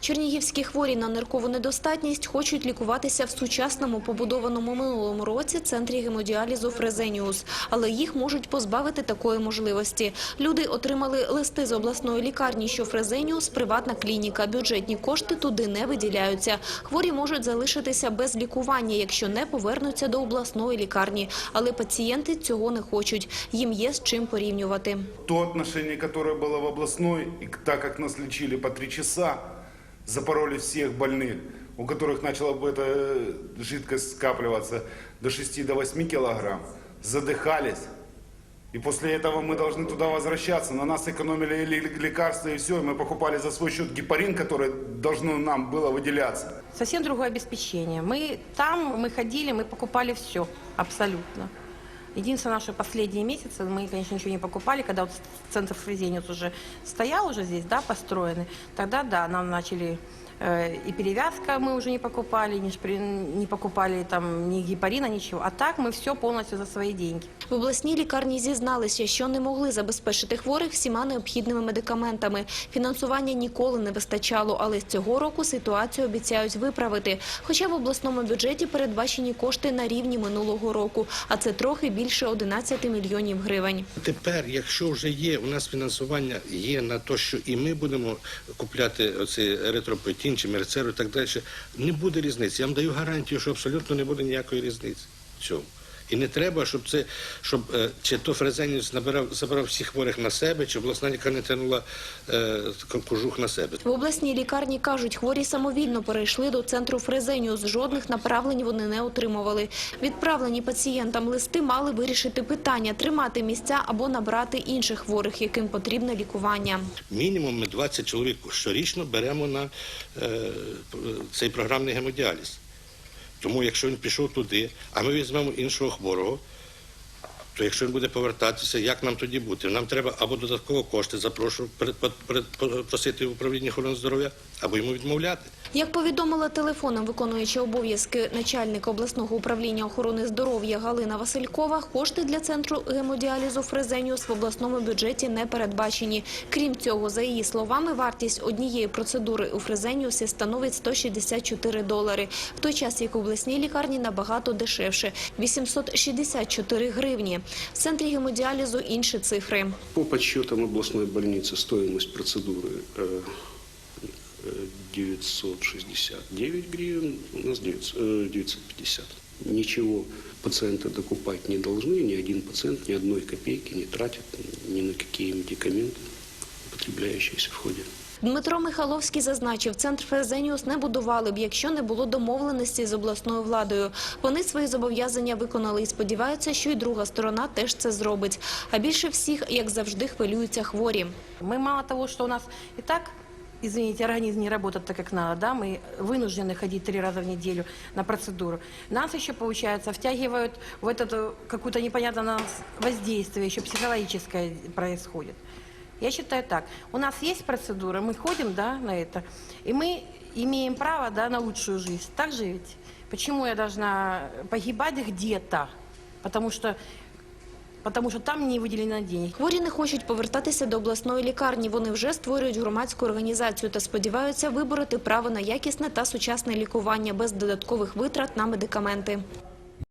Чернігівські хворі на ниркову недостатність хочуть лікуватися в сучасному побудованому минулому році центрі гемодіалізу Фрезеніус, але їх можуть позбавити такої можливості. Люди отримали листи з обласної лікарні, що Фрезеніус – приватна клініка. Бюджетні кошти туди не виділяються. Хворі можуть залишитися без лікування, якщо не повернуться до обласної лікарні. Але пацієнти цього не хочуть. Їм є з чим порівнювати. То отношение, которое было в областной, и к- так как нас лечили по три часа, запороли всех больных, у которых начала бы эта э, жидкость скапливаться до 6 до 8 килограмм, задыхались. И после этого мы должны туда возвращаться. На нас экономили ли- лекарства и все. Мы покупали за свой счет гепарин, который должно нам было выделяться. Совсем другое обеспечение. Мы там, мы ходили, мы покупали все, абсолютно. Единственное, что последние месяцы мы, конечно, ничего не покупали, когда вот центр Фрезенец уже стоял уже здесь, да, построенный, тогда, да, нам начали э, и перевязка мы уже не покупали, не, шпри- не покупали там ни гепарина, ничего. А так мы все полностью за свои деньги. В обласній лікарні зізналися, що не могли забезпечити хворих всіма необхідними медикаментами. Фінансування ніколи не вистачало, але з цього року ситуацію обіцяють виправити. Хоча в обласному бюджеті передбачені кошти на рівні минулого року, а це трохи більше 11 мільйонів гривень. Тепер, якщо вже є у нас фінансування, є на те, що і ми будемо купляти оцей ретропетін чи мерцеру і так далі, не буде різниці. Я вам даю гарантію, що абсолютно не буде ніякої різниці в цьому. І не треба, щоб це, щоб е, чи то Фрезеніус набирав, забирав всіх хворих на себе, чи обласна лікарня тягнула е, кожух на себе. В обласній лікарні кажуть, хворі самовільно перейшли до центру Фрезеніус. Жодних направлень вони не отримували. Відправлені пацієнтам листи мали вирішити питання – тримати місця або набрати інших хворих, яким потрібне лікування. Мінімум ми 20 чоловік щорічно беремо на е, цей програмний гемодіаліз. Тому якщо він пішов туди, а ми візьмемо іншого хворого, то якщо він буде повертатися, як нам тоді бути? Нам треба або додатково кошти запрошу просити в управління охорони здоров'я, або йому відмовляти. Як повідомила телефоном виконуюча обов'язки начальника обласного управління охорони здоров'я Галина Василькова, кошти для центру гемодіалізу Фрезеніус в обласному бюджеті не передбачені. Крім цього, за її словами, вартість однієї процедури у Фрезеніусі становить 164 долари, в той час як обласній лікарні набагато дешевше – 864 гривні. В центрі гемодіалізу інші цифри. По подсчетам областной больницы стоимость процедуры э, э, 969 гривен, у нас 900, э, 950. Ничего пациенты докупать не должны, ни один пациент ни одной копейки не тратит ни на какие медикаменты, употребляющиеся в ходе Дмитро Михайловський зазначив, центр Фрезеніус не будували б, якщо не було домовленості з обласною владою. Вони свої зобов'язання виконали і сподіваються, що й друга сторона теж це зробить. А більше всіх, як завжди, хвилюються хворі. Мы мало того, что у нас и так, извините, организм не работает так, как надо, да, мы вынуждены ходить три раза в неделю на процедуру. Нас еще, получается, втягивают в это э, какое-то непонятное на нас воздействие, еще психологическое происходит. Я считаю так, у нас есть процедура, мы ходим, да, на это, и мы имеем право, да, на лучшую жизнь. Так же ведь? Почему я должна погибать где-то? Потому что, потому что там не выделено денег. Хворі не хочуть повертатися до обласної лікарні. Вони вже створюють громадську організацію та сподіваються вибороти право на якісне та сучасне лікування без додаткових витрат на медикаменти.